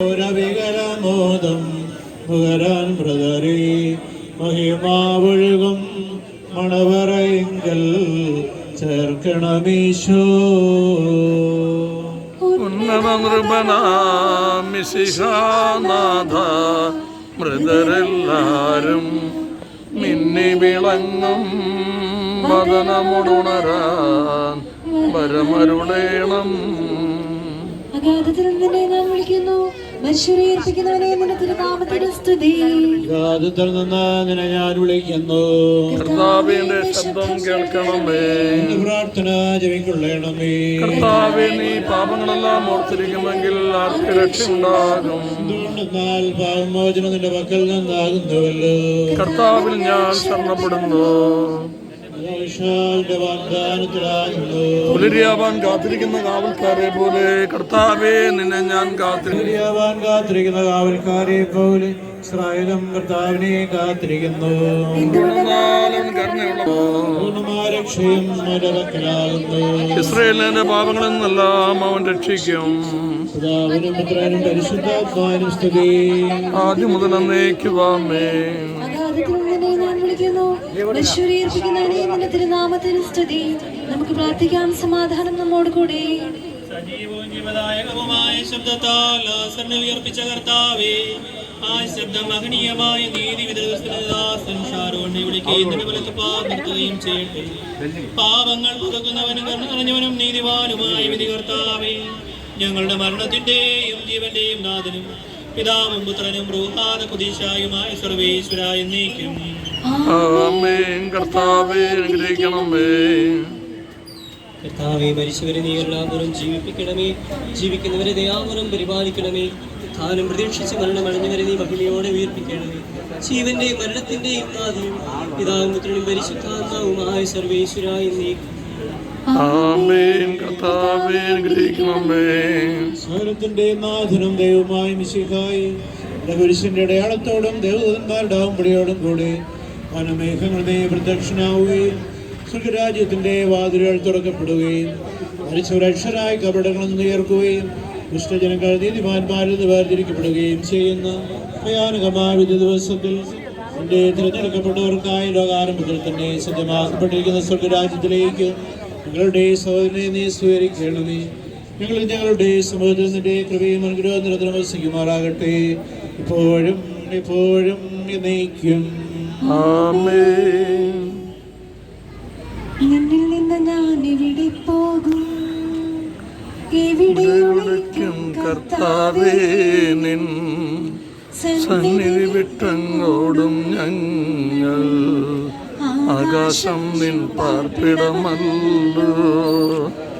ഘോരവികരമോദം മുഖരാൻ ബ്രദറി മഹിമാവൊഴുകും മണവറയിങ്കൽ ചേർക്കണമീശോ. ഉന്നത നൃപനാമിശിഹാനാഥ മൃതരെല്ലാരും മിന്നി വിളങ്ങും. മദനമുടുണരാൻ വരമരുളേണം അഗാധത്തിൽ നിന്നെ നാം വിളിക്കുന്നു. നിന്ന് നിന്നെ ഞാൻ വിളിക്കുന്നു. കർത്താവിന്റെ ശബ്ദം കേൾക്കണമേ. പ്രാർത്ഥന കർത്താവെ നീ പാപങ്ങളെല്ലാം ഓർത്തിരിക്കുമെങ്കിൽ ആർക്ക് രക്ഷയുണ്ടാകും? എന്തുകൊണ്ടെന്നാൽ പാവമോചനം നിന്റെ പക്കൽ നിന്നാകുന്നുവല്ലോ. കർത്താവിൽ ഞാൻ ശരണപ്പെടുന്നു. പുലരിയാവാൻ കാത്തിരിക്കുന്ന കാവൽക്കാരെ പോലെ കർത്താവേ നിന്നെ ഞാൻ കാത്തിരിക്കുന്നു. ശരിയാവാൻ കാത്തിരിക്കുന്ന കാവൽക്കാരെ പോലെ ഇസ്രായേലും കർത്താവിനെ കാത്തിരിക്കുന്നു. ഇസ്രയേലിന്റെ പാപങ്ങളിൽ നിന്നെല്ലാം അവൻ രക്ഷിക്കും. ആദ്യം മുതൽ നിന്റെ തിരുനാമത്തിന് സ്തുതി. നമുക്ക് പ്രാർത്ഥിക്കാൻ സമാധാനം നമ്മോട് കൂടെ സജീവവും ജീവദായകവുമായ ശബ്ദത്താൽ ആസന്നെ ഉയർപ്പിച്ച കർത്താവേ ആ ശബ്ദം മഹനീയമായ നീതി ഷാരോണ്ണെ വിളിക്കുന്നതിന് വലത്ത് പാർക്കുകയും ചെയ്യട്ടെ. പാപങ്ങൾ പുതുക്കുന്നവനും നിറഞ്ഞവനും നീതിവാനുമായ വിധി കർത്താവേ ഞങ്ങളുടെ മരണത്തിന്റെയും ജീവന്റെയും നാഥനും പിതാവും പുത്രനും ബ്രൂഹാദ കുതീശായുമായ സർവേശ്വരായ നീക്കും കർത്താവെ അനുഗ്രഹിക്കണമേ. കർത്താവെ മരിച്ചവരെ നീ എല്ലാവരും ജീവിപ്പിക്കണമേ. ജീവിക്കുന്നവരെ ദയാവരം പരിപാലിക്കണമേ. താനും പ്രതീക്ഷിച്ച് മരണമടഞ്ഞവരെ നീ മഹിമയോടെ ഉയർപ്പിക്കണമേ. ജീവന്റെയും മരണത്തിന്റെയും നാദിയും പിതാവും പുത്രനും പരിശുദ്ധാത്മാവുമായ സർവേശ്വരായ നീ. ആമേൻ. കർത്താവെ അനുഗ്രഹിക്കണമേ. സ്വർഗത്തിന്റെ നാഥനും ദൈവമായ മിശിഹായി പുരുഷന്റെ അടയാളത്തോടും ദേവദൂതന്മാരുടെ ആവുമ്പടിയോടും കൂടെ വനമേഘങ്ങളുടെ പ്രദക്ഷിണാവുകയും സ്വർഗരാജ്യത്തിന്റെ വാതിലുകൾ തുറക്കപ്പെടുകയും മരിച്ചവരക്ഷരായ കപടങ്ങളിൽ നിന്ന് ഉയർക്കുകയും ദുഷ്ടജനങ്ങൾ നീതിമാന്മാരിൽ നിന്ന് വേർതിരിക്കപ്പെടുകയും ചെയ്യുന്ന ഭയാനകമായ വിധി ദിവസത്തിൽ എന്റെ തിരഞ്ഞെടുക്കപ്പെട്ടവർക്കായി ലോകാരംഭത്തിൽ തന്നെ സജ്ജമാക്കപ്പെട്ടിരിക്കുന്ന സ്വർഗരാജ്യത്തിലേക്ക് നിങ്ങളുടെ സഹോദരനെ നീ സ്വീകരിക്കണമേ. ഞങ്ങൾ ഞങ്ങളുടെ സമൂഹത്തിൽ നിന്റെ കൃപയും അനുഗ്രഹം നിരന്തരം വസിക്കുമാറാകട്ടെ. ഇപ്പോഴും എപ്പോഴും എന്നേക്കും. ആമേൻ. നിന്നിൽ നിന്ന് ഞാൻ എവിടെ പോകും? എവിടെ വിളിക്കും കർത്താവേ നിൻ സന്നിധി വിട്ടങ്ങോടും ഞങ്ങൾ ആകാശം നിൻ പാർപ്പിടമല്ലോ.